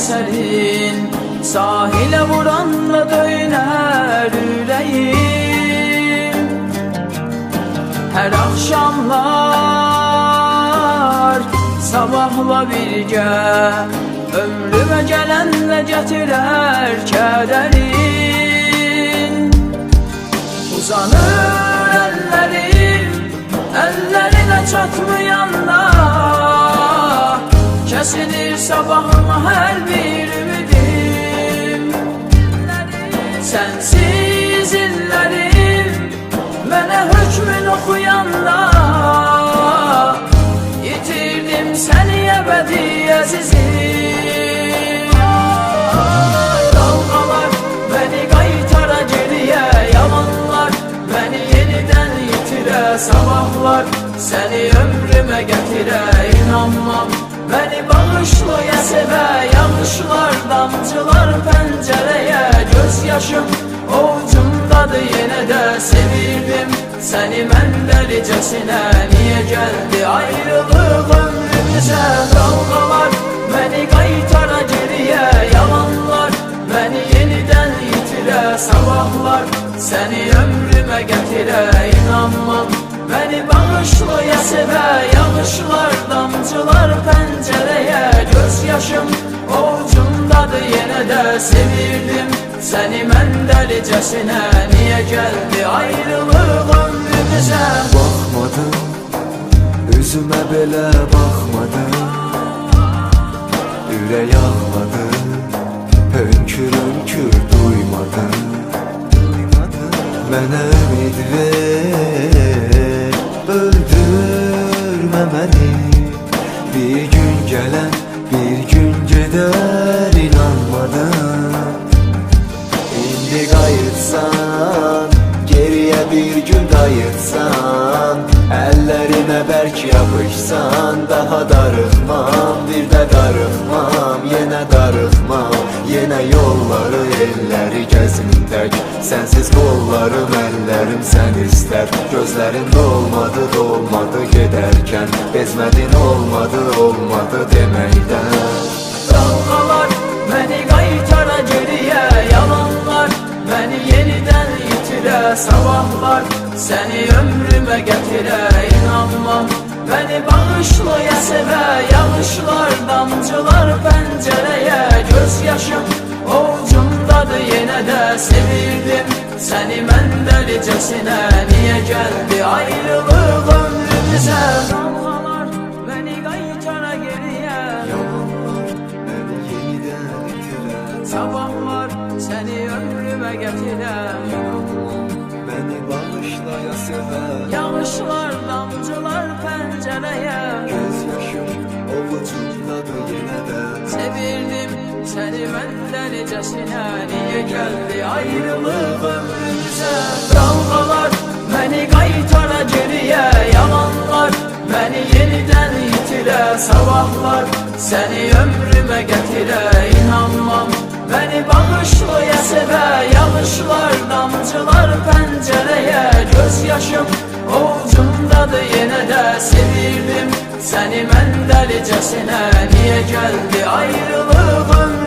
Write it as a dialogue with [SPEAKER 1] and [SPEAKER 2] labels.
[SPEAKER 1] serin serin Sahile vuranda döner yüreğim. Her akşamlar sabahla birge Ömrüme gelenle getirer kederin Uzanır ellerim ellerine çatmayanda Kesilir sabahıma her bir ümidim? Sensiz illerim Mənə hükmün oxuyanda Yitirdim əbədi əzizim Dalgalar beni qaytara geriye Yalanlar. Beni yeniden yitire Sabahlar seni ömrüme getire İnanmam. Beni bağışlaya seve Yanlışlar damcılar pencereye. Gözyaşım Ovucumdadır yine de sevirdim Seni mən dəlicəsinə Niye geldi ayrılık ömrümüze Dalgalar beni qaytara geriye. Yalanlar beni yeniden yitire Sabahlar seni ömrüme getire. İnanmam beni bağışlaya seve Gözyaşım ovucumdadır yine de sevirdim. Seni mən dəlicəsinə Niye geldi? Ayrılık ömrümüze
[SPEAKER 2] Bakmadın Üzüme bile bakmadın Ürək ağladı Hönkür hönkür duymadın Mənə ümid ver Öldürmə məni Bir gün gələn gün gedər inanmadın İndi qayıtsan Geriye bir gün qayıtsan Əllərimə bərk yapışsan Daha darıxmam, bir də darıxmam Yenə darıxmam, yenə yolları elləri gəzim tək Sənsiz qollarım, əllərim sən istər Gözlərin dolmadı, dolmadı gedərkən Bezmədin olmadı, olmadı deməkdən
[SPEAKER 1] Dalgalar beni qaytara geriye Yalanlar beni yeniden yitire. Sabahlar seni ömrüme getire. İnanmam beni bağışlaya seve. Yanlışlar damcılar pencereye. Gözyaşım ovucumdadır yine de. Sevirdim Seni mən dəlicəsinə Niye geldi ayrılık ömrümüze
[SPEAKER 2] itirer
[SPEAKER 1] Sabahlar seni ömrüme getiren
[SPEAKER 2] Beni bağışlaya sever.
[SPEAKER 1] Yağışlar damcılar pencereye.
[SPEAKER 2] Gözyaşım ovucumdadır yine de.
[SPEAKER 1] Sevirdim seni ben delicesine. Niye geldi ayrılık ömrümüze? Dalgalar beni qaytara geriye. Yalanlar beni yeniden yitire. Sabahlar seni ömrüme getire İnanmam. Beni bağışlaya seve Yanlışlar damcılar pencereye. Gözyaşım ovucumdadır yine de sevirdim Seni mən dəlicəsinə Niye geldi ömrümüze